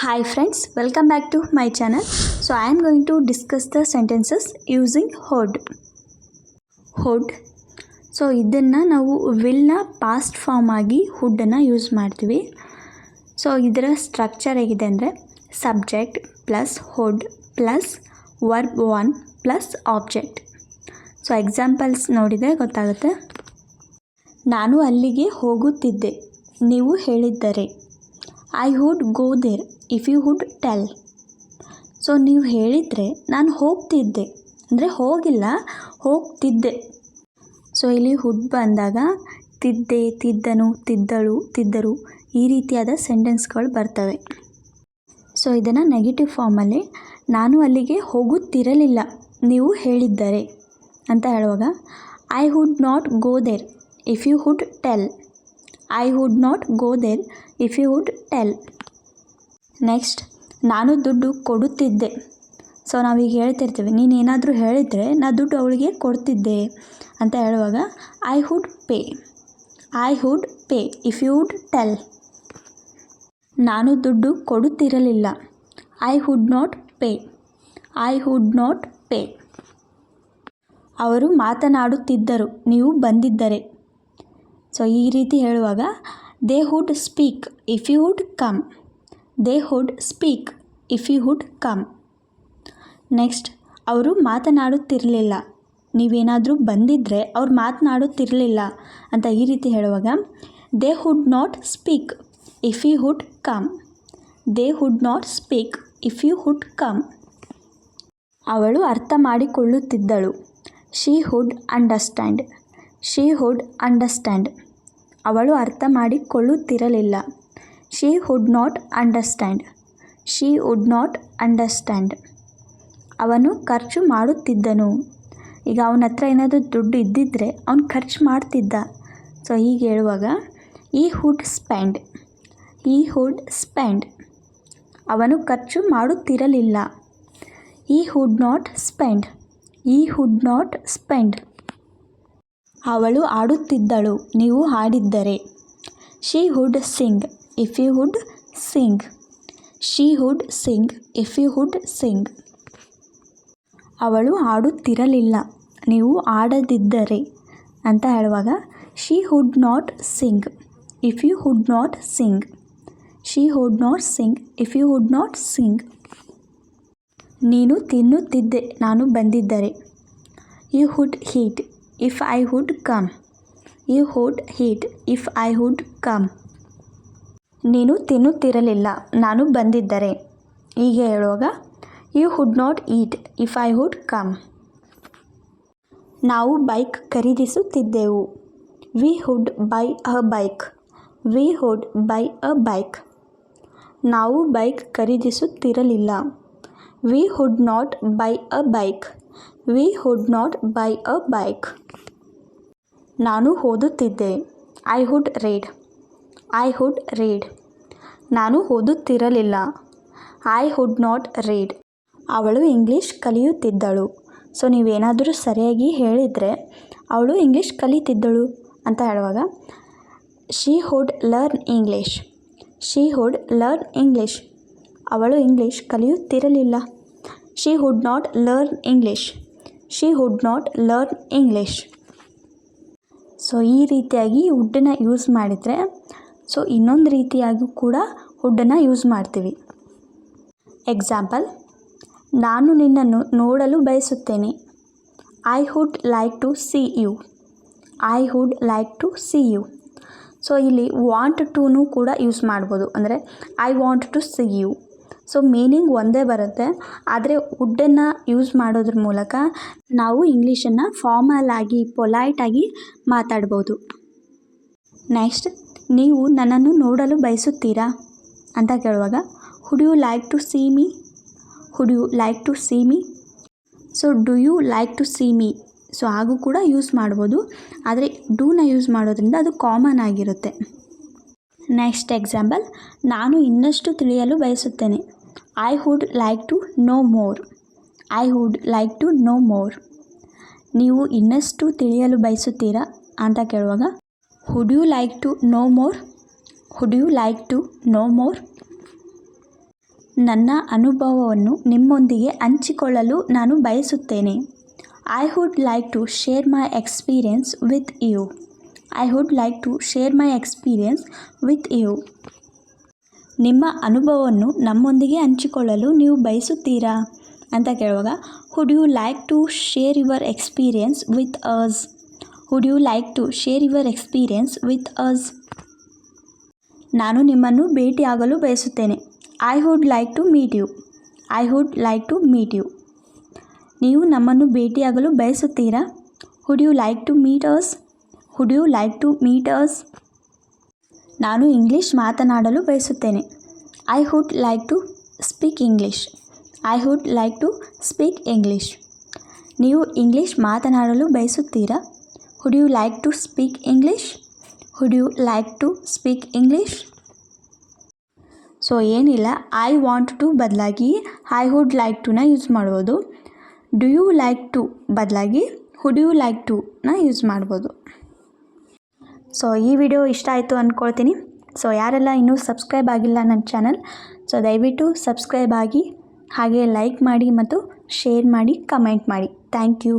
Hi friends, welcome back to my channel. So I am going to discuss the sentences using hood. Hood. So ಇದನ್ನು ನಾವು ವಿಲ್ನ past form ಆಗಿ ಹುಡ್ಡನ್ನು use ಮಾಡ್ತೀವಿ so ಇದರ structure ಹೇಗಿದೆ ಅಂದರೆ subject plus would plus verb one plus object so examples ನೋಡಿದರೆ ಗೊತ್ತಾಗುತ್ತೆ ನಾನು ಅಲ್ಲಿಗೆ ಹೋಗುತ್ತಿದ್ದೆ ನೀವು ಹೇಳಿದ್ದರೆ I would go there if you would tell so ನೀವು ಹೇಳಿದರೆ ನಾನು ಹೋಗ್ತಿದ್ದೆ. ಅಂದರೆ ಹೋಗಿಲ್ಲ, ಹೋಗ್ತಿದ್ದೆ. ಸೊ ಇಲ್ಲಿ ಹುಡ್ ಬಂದಾಗ, ತಿದ್ದೆ, ತಿದ್ದನು, ತಿದ್ದಳು, ತಿದ್ದರು ಈ ರೀತಿಯಾದ ಸೆಂಟೆನ್ಸ್ಗಳು ಬರ್ತವೆ. ಸೊ ಇದನ್ನು ನೆಗೆಟಿವ್ ಫಾರ್ಮಲ್ಲಿ ನಾನು ಅಲ್ಲಿಗೆ ಹೋಗುತ್ತಿರಲಿಲ್ಲ, ನೀವು ಹೇಳಿದ್ದರೆ ಅಂತ ಹೇಳುವಾಗ I would not go there if you would tell I would not go there if you would tell next ನಾನು ದುಡ್ಡು ಕೊಡುತ್ತಿದ್ದೆ. ಸೊ ನಾವೀಗ ಹೇಳ್ತಿರ್ತೀವಿ ನೀನು ಏನಾದರೂ ಹೇಳಿದರೆ ನಾ ದುಡ್ಡು ಅವಳಿಗೆ ಕೊಡ್ತಿದ್ದೆ ಅಂತ ಹೇಳುವಾಗ I would pay I would pay if you would tell ನಾನು ದುಡ್ಡು ಕೊಡುತ್ತಿರಲಿಲ್ಲ. I would not pay I would not pay ಅವರು ಮಾತನಾಡುತ್ತಿದ್ದರು, ನೀವು ಬಂದಿದ್ದರೆ. ಸೊ ಈ ರೀತಿ ಹೇಳುವಾಗ they would speak if you would come they would speak if you would come next ಅವರು ಮಾತನಾಡುತ್ತಿರಲಿಲ್ಲ. ನೀವೇನಾದರೂ ಬಂದಿದ್ದರೆ ಅವ್ರು ಮಾತನಾಡುತ್ತಿರಲಿಲ್ಲ ಅಂತ ಈ ರೀತಿ ಹೇಳುವಾಗ they would not speak if you would come they would not speak if you would come ಅವಳು ಅರ್ಥ ಮಾಡಿಕೊಳ್ಳುತ್ತಿದ್ದಳು. She would understand she would understand ಅವಳು ಅರ್ಥ ಮಾಡಿಕೊಳ್ಳುತ್ತಿರಲಿಲ್ಲ. She would not understand she would not understand ಅವನು ಖರ್ಚು ಮಾಡುತ್ತಿದ್ದನು. ಈಗ ಅವನ ಹತ್ರ ಏನಾದರೂ ದುಡ್ಡು ಇದ್ದಿದ್ದರೆ ಅವನು ಖರ್ಚು ಮಾಡ್ತಿದ್ದ. ಸೊ ಹೀಗೆ ಹೇಳುವಾಗ he would spend he would spend ಅವನು ಖರ್ಚು ಮಾಡುತ್ತಿರಲಿಲ್ಲ. He would not spend he would not spend ಅವಳು ಆಡುತ್ತಿದ್ದಳು. ನೀವು ಹಾಡಿದ್ದರೆ. She would sing if you would sing she would sing if you would sing ಅವಳು ಆಡುತ್ತಿರಲಿಲ್ಲ ನೀವು ಆಡದಿದ್ದರೆ ಅಂತ ಹೇಳುವಾಗ she would not sing if you would not sing she would not sing if you would not sing ನೀನು ತಿನ್ನುತ್ತಿದ್ದೆ, ನಾನು ಬಂದಿದ್ದರೆ. You would eat if I would come you would eat if I would come ನೀನು ತಿನ್ನುತ್ತಿರಲಿಲ್ಲ. ನಾನು ಬಂದಿದ್ದರೆ. ಹೀಗೆ ಹೇಳುವಾಗ you would not eat if I would come ನಾವು bike ಖರೀದಿಸುತ್ತಿದ್ದೆವು. We would buy a bike we would buy a bike ನಾವು bike ಖರೀದಿಸುತ್ತಿರಲಿಲ್ಲ. We would not buy a bike we would not buy a bike ನಾನು ಓದುತ್ತಿದ್ದೆ. I would read I would read ನಾನು ಓದುತ್ತಿರಲಿಲ್ಲ. I would not read ಅವಳು English ಕಲಿಯುತ್ತಿದ್ದಳು. So ನೀವೇನಾದರೂ ಸರಿಯಾಗಿ ಹೇಳಿದರೆ ಅವಳು ಇಂಗ್ಲೀಷ್ ಕಲಿತಿದ್ದಳು ಅಂತ ಹೇಳುವಾಗ she would learn English she would learn English ಅವಳು English ಕಲಿಯುತ್ತಿರಲಿಲ್ಲ. She would not learn English she would not learn English so ಈ ರೀತಿಯಾಗಿ ವುಡ್ಡನ್ನ ಯೂಸ್ ಮಾಡಿದರೆ ಸೊ ಇನ್ನೊಂದು ರೀತಿಯಾಗಿ ಕೂಡ ವುಡ್ಡನ್ನು ಯೂಸ್ ಮಾಡ್ತೀವಿ. ಎಕ್ಸಾಂಪಲ್ ನಾನು ನಿನ್ನನ್ನು ನೋಡಲು ಬಯಸುತ್ತೇನೆ. I would like to see you I would like to see you so ಇಲ್ಲಿ ವಾಂಟ್ ಟೂನು ಕೂಡ ಯೂಸ್ ಮಾಡ್ಬೋದು. ಅಂದರೆ I want to see you so meaning ಒಂದೇ ಬರುತ್ತೆ. ಆದರೆ ವುಡ್ಡನ್ನು ಯೂಸ್ ಮಾಡೋದ್ರ ಮೂಲಕ ನಾವು ಇಂಗ್ಲೀಷನ್ನು ಫಾರ್ಮಲ್ ಆಗಿ ಪೊಲೈಟಾಗಿ ಮಾತಾಡ್ಬೋದು. ನೆಕ್ಸ್ಟ್ ನೀವು ನನ್ನನ್ನು ನೋಡಲು ಬಯಸುತ್ತೀರಾ? ಅಂತ ಕೇಳುವಾಗ would you like to see me would you like to see me so do you like to see me so ಹಾಗೂ ಕೂಡ ಯೂಸ್ ಮಾಡ್ಬೋದು. ಆದರೆ ಡೂನ ಯೂಸ್ ಮಾಡೋದ್ರಿಂದ ಅದು ಕಾಮನ್ ಆಗಿರುತ್ತೆ. ನೆಕ್ಸ್ಟ್ ಎಕ್ಸಾಂಪಲ್ ನಾನು ಇನ್ನಷ್ಟು ತಿಳಿಯಲು ಬಯಸುತ್ತೇನೆ. I would like to know more I would like to know more ನೀವು ಇನ್ನಷ್ಟು ತಿಳಿಯಲು ಬಯಸುತ್ತೀರಾ? ಅಂತ ಕೇಳುವಾಗ would you like to know more would you like to know more ನನ್ನ ಅನುಭವವನ್ನು ನಿಮ್ಮೊಂದಿಗೆ ಹಂಚಿಕೊಳ್ಳಲು ನಾನು ಬಯಸುತ್ತೇನೆ. I would like to share my experience with you I would like to share my experience with you ನಿಮ್ಮ ಅನುಭವವನ್ನು ನಮ್ಮೊಂದಿಗೆ ಹಂಚಿಕೊಳ್ಳಲು ನೀವು ಬಯಸುತ್ತೀರಾ? ಅಂತ ಕೇಳುವಾಗ would you like to share your experience with us would you like to share your experience with us ನಾನು ನಿಮ್ಮನ್ನು ಭೇಟಿಯಾಗಲು ಬಯಸುತ್ತೇನೆ. I would like to meet you I would like to meet you ನೀವು ನಮ್ಮನ್ನು ಭೇಟಿಯಾಗಲು ಬಯಸುತ್ತೀರಾ? Would you like to meet us would you like to meet us ನಾನು English ಮಾತನಾಡಲು ಬಯಸುತ್ತೇನೆ. I would like to speak English I would like to speak English ನೀವು English ಮಾತನಾಡಲು ಬಯಸುತ್ತೀರಾ? Would you like to speak English Would you like to speak English so ಏನಿಲ್ಲ. I want to ಬದಲಾಗಿ I would like ಟುನ use ಮಾಡ್ಬೋದು. Do you like to ಬದಲಾಗಿ would you like ಟುನ use ಮಾಡ್ಬೋದು. ಸೊ ಈ ವಿಡಿಯೋ ಇಷ್ಟ ಆಯಿತು ಅಂದ್ಕೊಳ್ತೀನಿ ಸೊ ಯಾರೆಲ್ಲ ಇನ್ನೂ ಸಬ್ಸ್ಕ್ರೈಬ್ ಆಗಿಲ್ಲ ನನ್ನ ಚಾನಲ್ ಸೊ ದಯವಿಟ್ಟು ಸಬ್ಸ್ಕ್ರೈಬ್ ಆಗಿ ಹಾಗೆ ಲೈಕ್ ಮಾಡಿ ಮತ್ತು ಶೇರ್ ಮಾಡಿ ಕಮೆಂಟ್ ಮಾಡಿ. Thank you